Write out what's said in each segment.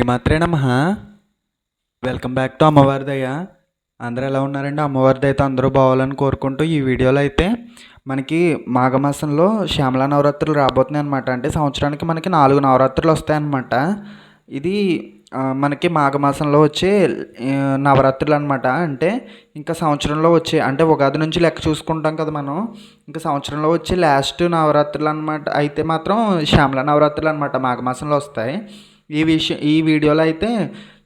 శ్రీమాత్రే నమ. Welcome back to అమ్మవారి దయ అందరూ ఎలా ఉన్నారండి? అమ్మవారి దయతో అందరూ బావాలని కోరుకుంటూ ఈ వీడియోలో అయితే మనకి మాఘమాసంలో శ్యామలా నవరాత్రులు రాబోతున్నాయి అనమాట అంటే సంవత్సరానికి మనకి నాలుగు నవరాత్రులు వస్తాయన్నమాట. ఇది మనకి మాఘమాసంలో వచ్చే నవరాత్రులు అనమాట అంటే ఇంకా సంవత్సరంలో వచ్చే అంటే ఉగాది నుంచి లెక్క చూసుకుంటాం కదా మనం. ఇంకా సంవత్సరంలో వచ్చే లాస్ట్ నవరాత్రులు అనమాట అయితే మాత్రం శ్యామల నవరాత్రులు అనమాట మాఘమాసంలో వస్తాయి. ఈ విషయం ఈ వీడియోలో అయితే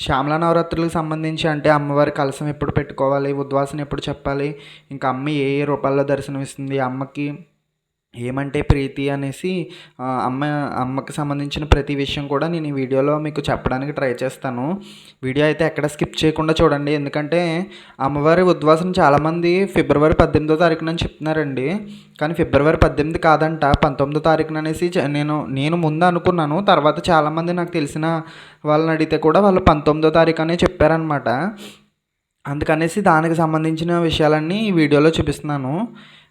శ్యామల నవరాత్రులకు సంబంధించి అంటే అమ్మవారి కలసం ఎప్పుడు పెట్టుకోవాలి ఉద్వాసన ఎప్పుడు చెప్పాలి ఇంకా అమ్మ ఏ ఏ రూపాల్లో దర్శనమిస్తుంది అమ్మకి ఏమంటే ప్రీతి అనేసి అమ్మ అమ్మకి సంబంధించిన ప్రతి విషయం కూడా నేను ఈ వీడియోలో మీకు చెప్పడానికి ట్రై చేస్తాను. వీడియో అయితే ఎక్కడ స్కిప్ చేయకుండా చూడండి. ఎందుకంటే అమ్మవారి ఉద్వాసన చాలామంది ఫిబ్రవరి పద్దెనిమిదో తారీఖున అని చెప్తున్నారండి. కానీ ఫిబ్రవరి పద్దెనిమిది కాదంట. పంతొమ్మిదో తారీఖున అనేసి నేను నేను ముందు అనుకున్నాను. తర్వాత చాలామంది నాకు తెలిసిన వాళ్ళని అడిగితే కూడా వాళ్ళు పంతొమ్మిదో తారీఖు అనే చెప్పారనమాట అందుకనేసి దానికి సంబంధించిన విషయాలన్నీ ఈ వీడియోలో చూపిస్తున్నాను.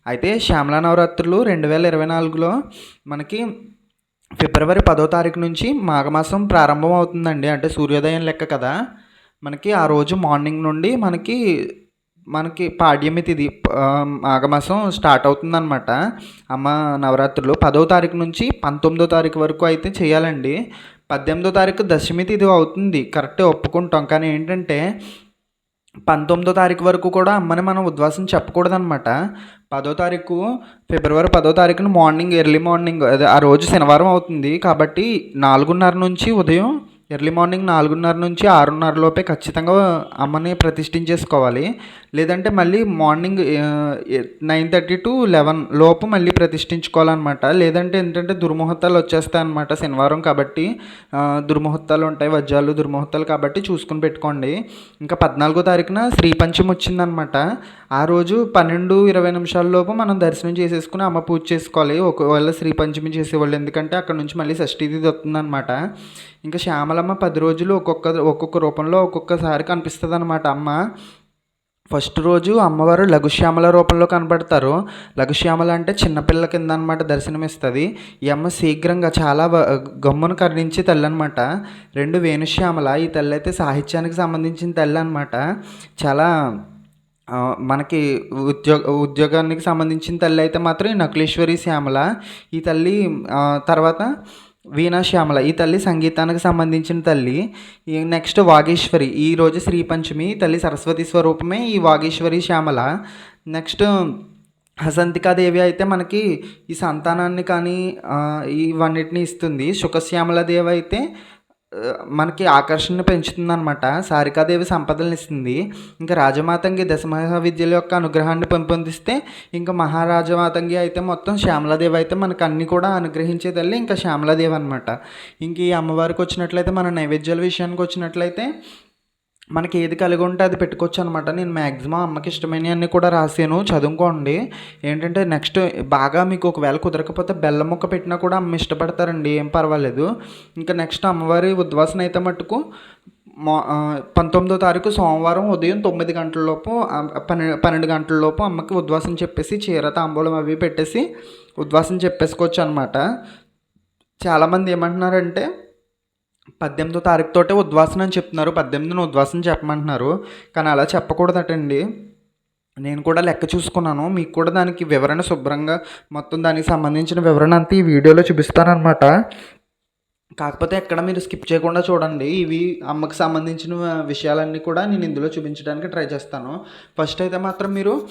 అయితే శ్యామలా నవరాత్రులు రెండు వేల ఇరవై నాలుగులో మనకి ఫిబ్రవరి పదో తారీఖు నుంచి మాఘమాసం ప్రారంభం అవుతుందండి అంటే సూర్యోదయం లెక్క కదా. మనకి ఆ రోజు మార్నింగ్ నుండి మనకి మనకి పాడ్యమి తిది మాఘమాసం స్టార్ట్ అవుతుందన్నమాట. అమ్మ నవరాత్రులు పదో తారీఖు నుంచి పంతొమ్మిదో తారీఖు వరకు అయితే చేయాలండి. పద్దెనిమిదో తారీఖు దశమి తిది అవుతుంది. కరెక్టే ఒప్పుకుంటాం. కానీ ఏంటంటే పంతొమ్మిదో తారీఖు వరకు కూడా అమ్మని మనం ఉద్వాసం చెప్పకూడదనమాట పదో తారీఖు ఫిబ్రవరి పదో తారీఖున మార్నింగ్ ఎర్లీ మార్నింగ్ అదే ఆ రోజు శనివారం అవుతుంది. కాబట్టి నాలుగున్నర నుంచి ఉదయం ఎర్లీ మార్నింగ్ నాలుగున్నర నుంచి ఆరున్నర లోపే ఖచ్చితంగా అమ్మని ప్రతిష్ఠించేసుకోవాలి. లేదంటే మళ్ళీ morning nine thirty to eleven లోపు మళ్ళీ ప్రతిష్ఠించుకోవాలన్నమాట. లేదంటే ఏంటంటే దుర్ముహూర్తాలు వచ్చేస్తాయి అనమాట శనివారం కాబట్టి. దుర్ముహూర్తాలు ఉంటాయి వజ్రాలు దుర్ముహూర్తాలు కాబట్టి చూసుకుని పెట్టుకోండి. ఇంకా పద్నాలుగో తారీఖున శ్రీ పంచమి వచ్చిందనమాట ఆ రోజు పన్నెండు ఇరవై నిమిషాల లోపు మనం దర్శనం చేసేసుకుని అమ్మ పూజ చేసుకోవాలి. ఒకవేళ శ్రీ పంచమి చేసేవాళ్ళు ఎందుకంటే అక్కడ నుంచి మళ్ళీ షష్ఠీది తిథి వస్తుందన్నమాట. ఇంకా శ్యామలమ్మ పది రోజులు ఒక్కొక్క ఒక్కొక్క రూపంలో ఒక్కొక్కసారి కనిపిస్తుంది అనమాట అమ్మ ఫస్ట్ రోజు అమ్మవారు లఘుశ్యామల రూపంలో కనబడతారు. లఘుశ్యామల అంటే చిన్నపిల్ల కింద అనమాట దర్శనమిస్తుంది. ఈ అమ్మ శీఘ్రంగా చాలా గమ్మును కరుణించే తల్లి అనమాట రెండు వేణుశ్యామల ఈ తల్లి అయితే సాహిత్యానికి సంబంధించిన తల్లి అనమాట చాలా మనకి ఉద్యోగ ఉద్యోగానికి సంబంధించిన తల్లి అయితే మాత్రం నకులేశ్వరి శ్యామల. ఈ తల్లి తర్వాత వీణా శ్యామల. ఈ తల్లి సంగీతానికి సంబంధించిన తల్లి. ఈ నెక్స్ట్ వాగేశ్వరి. ఈ రోజు శ్రీ పంచమి. తల్లి సరస్వతి స్వరూపమే ఈ వాగేశ్వరి శ్యామల. నెక్స్ట్ హసంతికాదేవి అయితే మనకి ఈ సంతానాన్ని కానీ ఇవన్నిటిని ఇస్తుంది. సుఖశ్యామల దేవి అయితే మనకి ఆకర్షణ పెంచుతుంది అనమాట సారికాదేవి సంపదలను ఇస్తుంది. ఇంకా రాజమాతంగి దశమహా విద్యల యొక్క అనుగ్రహాన్ని పెంపొందిస్తే ఇంకా మహారాజమాతంగి అయితే మొత్తం శ్యామలాదేవి అయితే మనకు అన్నీ కూడా అనుగ్రహించే తల్లి ఇంకా శ్యామలాదేవి అనమాట ఇంక ఈ అమ్మవారికి వచ్చినట్లయితే మన నైవేద్యాల విషయానికి వచ్చినట్లయితే మనకి ఏది కలిగి ఉంటే అది పెట్టుకోవచ్చు అనమాట నేను మ్యాక్సిమం అమ్మకి ఇష్టమైనవన్నీ కూడా రాసాను చదువుకోండి. ఏంటంటే నెక్స్ట్ బాగా మీకు ఒకవేళ కుదరకపోతే బెల్లం ముక్క పెట్టినా కూడా అమ్మ ఇష్టపడతారండి. ఏం పర్వాలేదు. ఇంకా నెక్స్ట్ అమ్మవారి ఉద్వాసన అయితే మట్టుకు మా పంతొమ్మిదో తారీఖు సోమవారం ఉదయం తొమ్మిది గంటల లోపు పన్నెండు పన్నెండు గంటల లోపు అమ్మకి ఉద్వాసం చెప్పేసి చీర తాంబూలం అవి పెట్టేసి ఉద్వాసం చెప్పేసుకోవచ్చు అనమాట చాలామంది ఏమంటున్నారంటే పద్దెనిమిదో తారీఖు తోటే ఉద్వాసన అని చెప్తున్నారు. పద్దెనిమిదిన ఉద్వాసన చెప్పమంటున్నారు. కానీ అలా చెప్పకూడదటండి. నేను కూడా లెక్క చూసుకున్నాను. మీకు కూడా దానికి వివరణ శుభ్రంగా మొత్తం దానికి సంబంధించిన వివరణ అంతా ఈ వీడియోలో చూపిస్తానమాట కాకపోతే ఎక్కడ మీరు స్కిప్ చేయకుండా చూడండి. ఇవి అమ్మకి సంబంధించిన విషయాలన్నీ కూడా నేను ఇందులో చూపించడానికి ట్రై చేస్తాను. ఫస్ట్ అయితే మాత్రం మీరు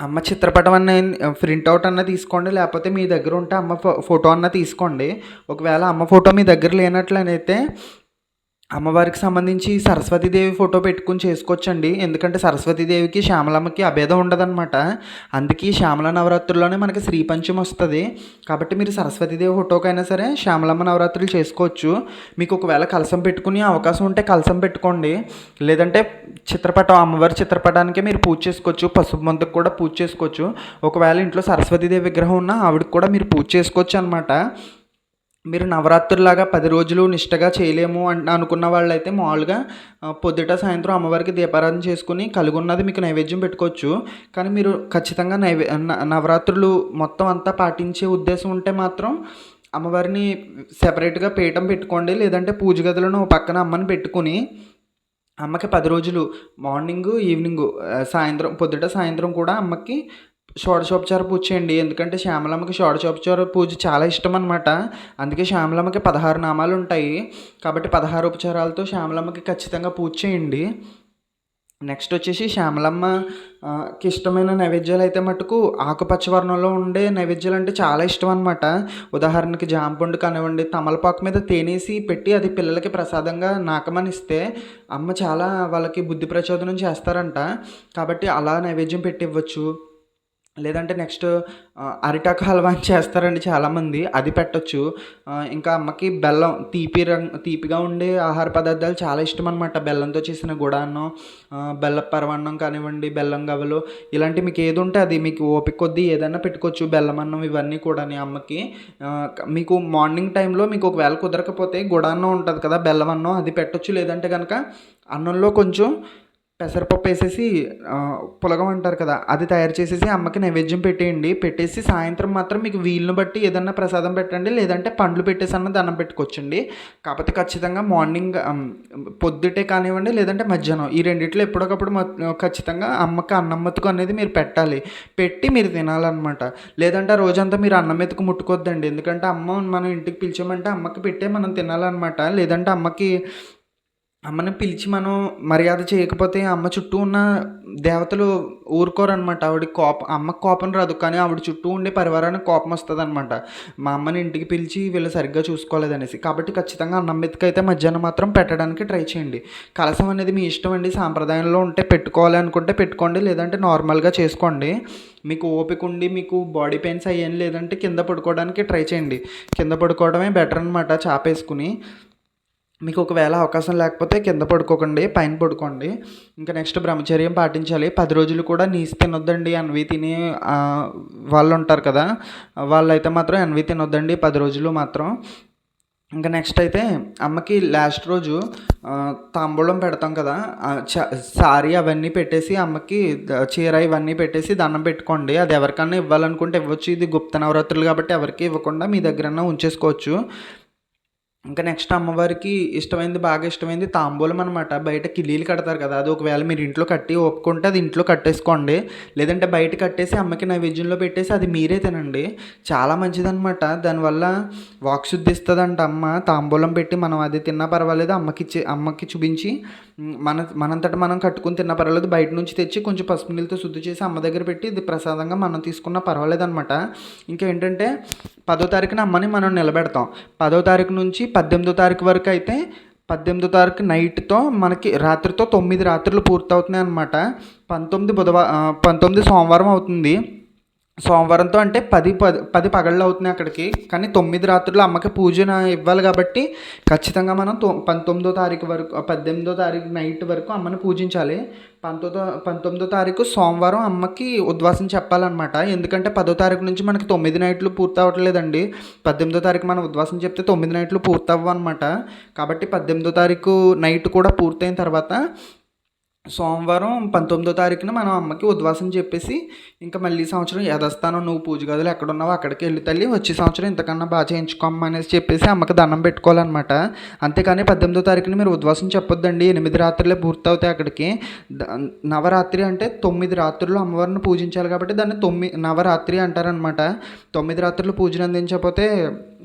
అమ్మ చిత్రపటం అన్న ప్రింట్అవుట్ అన్న తీసుకోండి లేకపోతే మీ దగ్గర ఉంటే అమ్మ ఫో ఫోటో అన్న తీసుకోండి. ఒకవేళ అమ్మ ఫోటో మీ దగ్గర లేనట్లనైతే అమ్మవారికి సంబంధించి సరస్వతీదేవి ఫోటో పెట్టుకుని చేసుకోవచ్చండి. ఎందుకంటే సరస్వతీదేవికి శ్యామలమ్మకి అభేదం ఉండదన్నమాట. అందుకే శ్యామల నవరాత్రుల్లోనే మనకి శ్రీ పంచమి వస్తుంది. కాబట్టి మీరు సరస్వతీదేవి ఫోటోకైనా సరే శ్యామలమ్మ నవరాత్రులు చేసుకోవచ్చు. మీకు ఒకవేళ కలసం పెట్టుకునే అవకాశం ఉంటే కలసం పెట్టుకోండి. లేదంటే చిత్రపటం అమ్మవారి చిత్రపటానికే మీరు పూజ చేసుకోవచ్చు. పసుపు మందుకు కూడా పూజ చేసుకోవచ్చు. ఒకవేళ ఇంట్లో సరస్వతీదేవి విగ్రహం ఉన్నా ఆవిడకి కూడా మీరు పూజ చేసుకోవచ్చు అనమాట మీరు నవరాత్రులాగా పది రోజులు నిష్టగా చేయలేము అని అనుకున్న వాళ్ళైతే మామూలుగా పొద్దుట సాయంత్రం అమ్మవారికి దీపారాధన చేసుకుని కలుగున్నది మీకు నైవేద్యం పెట్టుకోవచ్చు. కానీ మీరు ఖచ్చితంగా నైవే న- నవరాత్రులు మొత్తం అంతా పాటించే ఉద్దేశం ఉంటే మాత్రం అమ్మవారిని సెపరేట్గా పీఠం పెట్టుకోండి. లేదంటే పూజ గదులను పక్కన అమ్మని పెట్టుకుని అమ్మకి పది రోజులు మార్నింగ్ ఈవినింగ్ సాయంత్రం పొద్దుట సాయంత్రం కూడా అమ్మకి షోడశోపచార పూజ చేయండి. ఎందుకంటే శ్యామలమ్మకి షోడశోపచార పూజ చాలా ఇష్టం అనమాట అందుకే శ్యామలమ్మకి పదహారు నామాలు ఉంటాయి. కాబట్టి పదహారు ఉపచారాలతో శ్యామలమ్మకి ఖచ్చితంగా పూజ చేయండి. నెక్స్ట్ వచ్చేసి శ్యామలమ్మకి ఇష్టమైన నైవేద్యాలు అయితే మటుకు ఆకుపచ్చ వర్ణంలో ఉండే నైవేద్యాలు అంటే చాలా ఇష్టం అనమాట ఉదాహరణకి జాంపండు కానివ్వండి తమలపాకు మీద తేనేసి పెట్టి అది పిల్లలకి ప్రసాదంగా నాకమనిస్తే అమ్మ చాలా వాళ్ళకి బుద్ధి ప్రచోదనం చేస్తారంట. కాబట్టి అలా నైవేద్యం పెట్టి ఇవ్వచ్చు. లేదంటే నెక్స్ట్ అరిటాకు హల్వా అని చేస్తారండి చాలామంది. అది పెట్టచ్చు. ఇంకా అమ్మకి బెల్లం తీపి రంగ్ తీపిగా ఉండే ఆహార పదార్థాలు చాలా ఇష్టం అనమాట బెల్లంతో చేసిన గుడాన్నం బెల్ల పరవన్నం కానివ్వండి బెల్లం గవ్వలు ఇలాంటి మీకు ఏది ఉంటే అది మీకు ఓపిక కొద్దీ ఏదైనా పెట్టుకోవచ్చు. బెల్లం అన్నం ఇవన్నీ కూడా అమ్మకి. మీకు మార్నింగ్ టైంలో మీకు ఒకవేళ కుదరకపోతే గుడాన్నం ఉంటుంది కదా బెల్లం అన్నం అది పెట్టొచ్చు. లేదంటే కనుక అన్నంలో కొంచెం పెసరపప్పు వేసేసి పులగం అంటారు కదా అది తయారు చేసేసి అమ్మకి నైవేద్యం పెట్టేయండి. పెట్టేసి సాయంత్రం మాత్రం మీకు వీలును బట్టి ఏదన్నా ప్రసాదం పెట్టండి లేదంటే పండ్లు పెట్టేసి అన్న దండం పెట్టుకోవచ్చండి. కాకపోతే ఖచ్చితంగా మార్నింగ్ పొద్దుటే కానివ్వండి లేదంటే మధ్యాహ్నం. ఈ రెండిట్లో ఎప్పటికప్పుడు ఖచ్చితంగా అమ్మకి అన్నం మెతుకు అనేది మీరు పెట్టాలి. పెట్టి మీరు తినాలన్నమాట. లేదంటే రోజంతా మీరు అన్నం మెతుకు ముట్టుకోవద్దండి. ఎందుకంటే అమ్మ మనం ఇంటికి పిలిచామంటే అమ్మకి పెట్టే మనం తినాలన్నమాట. లేదంటే అమ్మకి అమ్మని పిలిచి మనం మర్యాద చేయకపోతే అమ్మ చుట్టూ ఉన్న దేవతలు ఊరుకోరనమాట ఆవిడ కోపం అమ్మ కోపం రాదు కానీ ఆవిడ చుట్టూ ఉండే పరివారానికి కోపం వస్తుంది అనమాట మా అమ్మని ఇంటికి పిలిచి వీళ్ళు సరిగ్గా చూసుకోలేదనేసి. కాబట్టి ఖచ్చితంగా అన్నం మెతుకు అయితే మధ్యాహ్నం మాత్రం పెట్టడానికి ట్రై చేయండి. కలసం అనేది మీ ఇష్టం అండి. సాంప్రదాయంలో ఉంటే పెట్టుకోవాలి అనుకుంటే పెట్టుకోండి. లేదంటే నార్మల్గా చేసుకోండి. మీకు ఓపిక ఉండి మీకు బాడీ పెయిన్స్ అయ్యేం లేదంటే కింద పడుకోవడానికి ట్రై చేయండి. కింద పడుకోవడమే బెటర్ అనమాట చాపేసుకుని. మీకు ఒకవేళ అవకాశం లేకపోతే కింద పడుకోకండి పైన పడుకోండి. ఇంకా నెక్స్ట్ బ్రహ్మచర్యం పాటించాలి. పది రోజులు కూడా నీసి తినొద్దండి అన్వి తిని వాళ్ళు ఉంటారు కదా వాళ్ళైతే మాత్రం అన్వి తినొద్దండి పది రోజులు మాత్రం. ఇంకా నెక్స్ట్ అయితే అమ్మకి లాస్ట్ రోజు తాంబూలం పెడతాం కదా చ సారీ అవన్నీ పెట్టేసి అమ్మకి చీర ఇవన్నీ పెట్టేసి దండం పెట్టుకోండి. అది ఎవరికన్నా ఇవ్వాలనుకుంటే ఇవ్వచ్చు. ఇది గుప్త నవరాత్రులు కాబట్టి ఎవరికి ఇవ్వకుండా మీ దగ్గరన్నా ఉంచేసుకోవచ్చు. ఇంకా నెక్స్ట్ అమ్మవారికి ఇష్టమైంది బాగా ఇష్టమైంది తాంబూలం అనమాట బయట కిలీలు కడతారు కదా అది ఒకవేళ మీరు ఇంట్లో కట్టి ఒప్పుకుంటే అది ఇంట్లో కట్టేసుకోండి. లేదంటే బయట కట్టేసి అమ్మకి నైవేద్యంలో పెట్టేసి అది మీరే తినండి. చాలా మంచిదనమాట దానివల్ల వాక్శుద్ధి ఇస్తుందంట అమ్మ. తాంబూలం పెట్టి మనం అది తిన్నా పర్వాలేదు అమ్మకి అమ్మకి చూపించి మన మనంతట మనం కట్టుకుని తిన్న పర్వాలేదు. బయట నుంచి తెచ్చి కొంచెం పసుపు నీళ్ళతో శుద్ధి చేసి అమ్మ దగ్గర పెట్టి ఇది ప్రసాదంగా మనం తీసుకున్న పర్వాలేదనమాట ఇంకా ఏంటంటే పదో తారీఖున అమ్మని మనం నిలబెడతాం. పదో తారీఖు నుంచి పద్దెనిమిదో తారీఖు వరకు అయితే పద్దెనిమిదో తారీఖు నైట్తో మనకి రాత్రితో తొమ్మిది రాత్రులు పూర్తవుతున్నాయి అనమాట పంతొమ్మిది బుధవారం పంతొమ్మిది సోమవారం అవుతుంది. సోమవారంతో అంటే పది పది పది పగళ్ళు అవుతున్నాయి అక్కడికి. కానీ తొమ్మిది రాత్రులు అమ్మకి పూజన ఇవ్వాలి కాబట్టి ఖచ్చితంగా మనం తొ పంతొమ్మిదో తారీఖు వరకు పద్దెనిమిదో తారీఖు నైట్ వరకు అమ్మని పూజించాలి. పంతొమ్మిదో పంతొమ్మిదో తారీఖు సోమవారం అమ్మకి ఉద్వాసం చెప్పాలన్నమాట. ఎందుకంటే పదో తారీఖు నుంచి మనకి తొమ్మిది నైట్లు పూర్తి అవ్వట్లేదండి. పద్దెనిమిదో తారీఖు మనం ఉద్వాసం చెప్తే తొమ్మిది నైట్లు పూర్తి అనమాట కాబట్టి పద్దెనిమిదో తారీఖు నైట్ కూడా పూర్తయిన తర్వాత సోమవారం పంతొమ్మిదో తారీఖున మనం అమ్మకి ఉద్వాసం చెప్పేసి ఇంకా మళ్ళీ సంవత్సరం యథస్థానం నువ్వు పూజ గదులు ఎక్కడున్నావో అక్కడికి వెళ్ళి తల్లి. వచ్చే సంవత్సరం ఇంతకన్నా బాగా చేయించుకోమ్మ అనేసి చెప్పేసి అమ్మకి దండం పెట్టుకోవాలన్నమాట. అంతేకాని పద్దెనిమిదో తారీఖున మీరు ఉద్వాసం చెప్పొద్దండి. ఎనిమిది రాత్రులే పూర్తవుతాయి అక్కడికి. నవరాత్రి అంటే తొమ్మిది రాత్రులు అమ్మవారిని పూజించాలి కాబట్టి దాన్ని తొమ్మిది నవరాత్రి అంటారనమాట తొమ్మిది రాత్రులు పూజను అందించకపోతే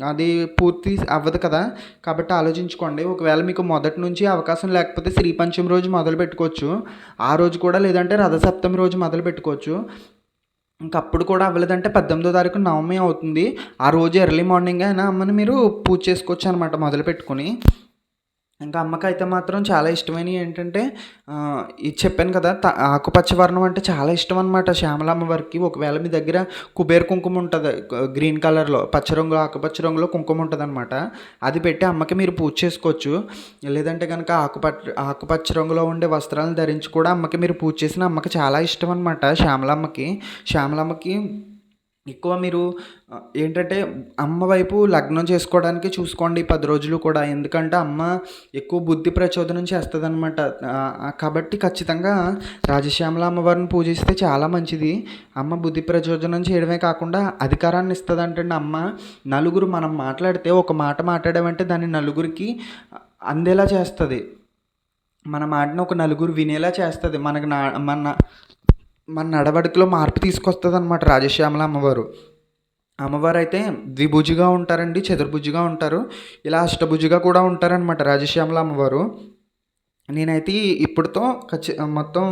అది పూర్తి అవ్వదు కదా. కాబట్టి ఆలోచించుకోండి. ఒకవేళ మీకు మొదటి నుంచి అవకాశం లేకపోతే శ్రీ పంచమి రోజు మొదలు పెట్టుకోవచ్చు. ఆ రోజు కూడా లేదంటే రథసప్తమి రోజు మొదలు పెట్టుకోవచ్చు. ఇంకప్పుడు కూడా అవ్వలేదంటే పద్దెనిమిదో తారీఖు నవమి అవుతుంది. ఆ రోజు ఎర్లీ మార్నింగ్ అయినా అమ్మని మీరు పూజ చేసుకోవచ్చు అనమాట మొదలు పెట్టుకుని. ఇంకా అమ్మకి అయితే మాత్రం చాలా ఇష్టమైనవి ఏంటంటే ఇది చెప్పాను కదా ఆకుపచ్చ వర్ణం అంటే చాలా ఇష్టం అనమాట శ్యామలమ్మ వారికి ఒకవేళ మీ దగ్గర కుబేర్ కుంకుమ ఉంటుంది గ్రీన్ కలర్లో పచ్చ రంగులో ఆకుపచ్చ రంగులో కుంకుమ ఉంటుంది అనమాట అది పెట్టి అమ్మకి మీరు పూజ చేసుకోవచ్చు. లేదంటే కనుక ఆకుపచ్చ ఆకుపచ్చ రంగులో ఉండే వస్త్రాలను ధరించి కూడా అమ్మకి మీరు పూజ చేసిన అమ్మకి చాలా ఇష్టం అనమాట శ్యామలమ్మకి. శ్యామలమ్మకి ఎక్కువ మీరు ఏంటంటే అమ్మ వైపు లగ్నం చేసుకోవడానికి చూసుకోండి పది రోజులు కూడా. ఎందుకంటే అమ్మ ఎక్కువ బుద్ధి ప్రచోదనం చేస్తుంది అనమాట కాబట్టి ఖచ్చితంగా రాజశ్యామల అమ్మవారిని పూజిస్తే చాలా మంచిది. అమ్మ బుద్ధి ప్రచోదనం చేయడమే కాకుండా అధికారాన్ని ఇస్తుంది అంటే అమ్మ. నలుగురు మనం మాట్లాడితే ఒక మాట మాట్లాడామంటే దాన్ని నలుగురికి అందేలా చేస్తుంది. మన మాటను ఒక నలుగురు వినేలా చేస్తుంది. మనకు నా మన మన నడవడికలో మార్పు తీసుకొస్తుంది అనమాట రాజశ్యామల అమ్మవారు. అమ్మవారు అయితే ద్విభుజిగా ఉంటారండి చతుర్భుజిగా ఉంటారు ఇలా అష్టభుజిగా కూడా ఉంటారనమాట రాజశ్యామల అమ్మవారు. నేనైతే ఇప్పుడుతో ఖచ్చి మొత్తం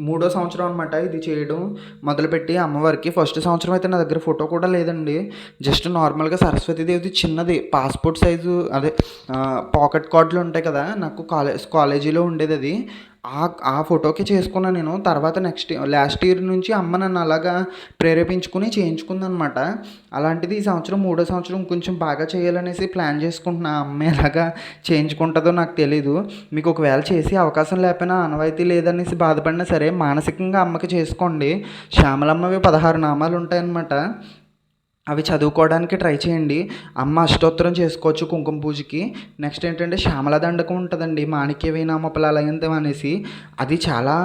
మూడో సంవత్సరం అనమాట ఇది చేయడం మొదలుపెట్టి అమ్మవారికి. ఫస్ట్ సంవత్సరం అయితే నా దగ్గర ఫోటో కూడా లేదండి. జస్ట్ నార్మల్గా సరస్వతీదేవిది చిన్నది. పాస్పోర్ట్ సైజు అదే పాకెట్ కార్డులు ఉంటాయి కదా నాకు కాలేజ్ కాలేజీలో ఉండేది అది. ఆ ఆ ఫోటోకి చేసుకున్నాను నేను. తర్వాత నెక్స్ట్ లాస్ట్ ఇయర్ నుంచి అమ్మ నన్ను అలాగా ప్రేరేపించుకుని చేయించుకుందనమాట. అలాంటిది ఈ సంవత్సరం మూడో సంవత్సరం కొంచెం బాగా చేయాలనేసి ప్లాన్ చేసుకుంటున్నా. అమ్మ ఎలాగా చేయించుకుంటుందో నాకు తెలీదు. మీకు ఒకవేళ చేసి అవకాశం లేకపోయినా అనవాయితీ లేదనేసి బాధపడినా సరే మానసికంగా అమ్మకి చేసుకోండి. శ్యామలమ్మవి పదహారు నామాలు ఉంటాయన్నమాట. అవి చదువుకోవడానికి ట్రై చేయండి. అమ్మ అష్టోత్తరం చేసుకోవచ్చు కుంకుమ పూజకి. నెక్స్ట్ ఏంటంటే శ్యామల దండకం ఉంటుందండి. మాణిక్య వీణామపలాలయంతం అనేసి. అది చాలా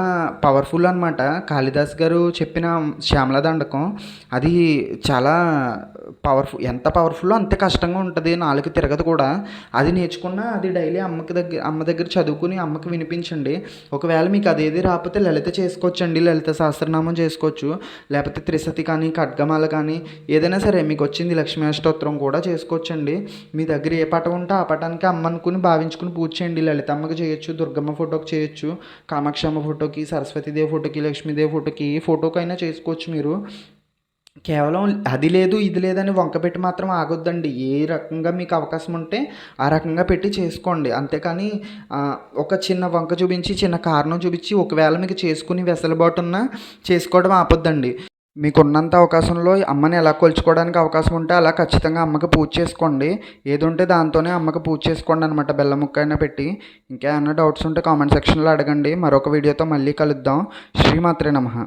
పవర్ఫుల్ అనమాట కాళిదాస్ గారు చెప్పిన శ్యామల దండకం అది చాలా పవర్ఫుల్ ఎంత పవర్ఫుల్ అంతే కష్టంగా ఉంటుంది నాలుగు తిరగదు కూడా. అది నేర్చుకున్న అది డైలీ అమ్మకి దగ్గర అమ్మ దగ్గర చదువుకుని అమ్మకి వినిపించండి. ఒకవేళ మీకు అదేది రాకపోతే లలిత చేసుకోవచ్చండి. లలిత సహస్రనామం చేసుకోవచ్చు. లేకపోతే త్రిసతి కానీ ఖడ్గమాల కానీ ఏదైనా సరే మీకు వచ్చింది లక్ష్మీ అష్టోత్తరం కూడా చేసుకోవచ్చండి. మీ దగ్గర ఏ పటం ఉంటే ఆ పటానికి అమ్మనుకుని భావించుకుని పూజ చేయండి. లలితమ్మకి చేయొచ్చు దుర్గమ్మ ఫోటోకి చేయొచ్చు కామాక్షమ్మ ఫోటోకి సరస్వతీదేవి ఫోటోకి లక్ష్మీదేవి ఫోటోకి ఏ ఫోటోకైనా చేసుకోవచ్చు మీరు. కేవలం అది లేదు ఇది లేదని వంక పెట్టి మాత్రం ఆగొద్దండి. ఏ రకంగా మీకు అవకాశం ఉంటే ఆ రకంగా పెట్టి చేసుకోండి. అంతేకాని ఒక చిన్న వంక చూపించి చిన్న కారణం చూపించి ఒకవేళ మీకు చేసుకుని వెసలుబాటు ఉన్నా చేసుకోవడం ఆపొద్దండి. మీకున్నంత అవకాశంలో అమ్మని ఎలా కొలుచుకోవడానికి అవకాశం ఉంటే అలా ఖచ్చితంగా అమ్మకి పూజ చేసుకోండి. ఏది ఉంటే దాంతోనే అమ్మకి పూజ చేసుకోండి అనమాట బెల్లం ముక్క అయినా పెట్టి. ఏమైనా డౌట్స్ ఉంటే కామెంట్ సెక్షన్లో అడగండి. మరొక వీడియోతో మళ్ళీ కలుద్దాం. శ్రీమాత్రే నమః.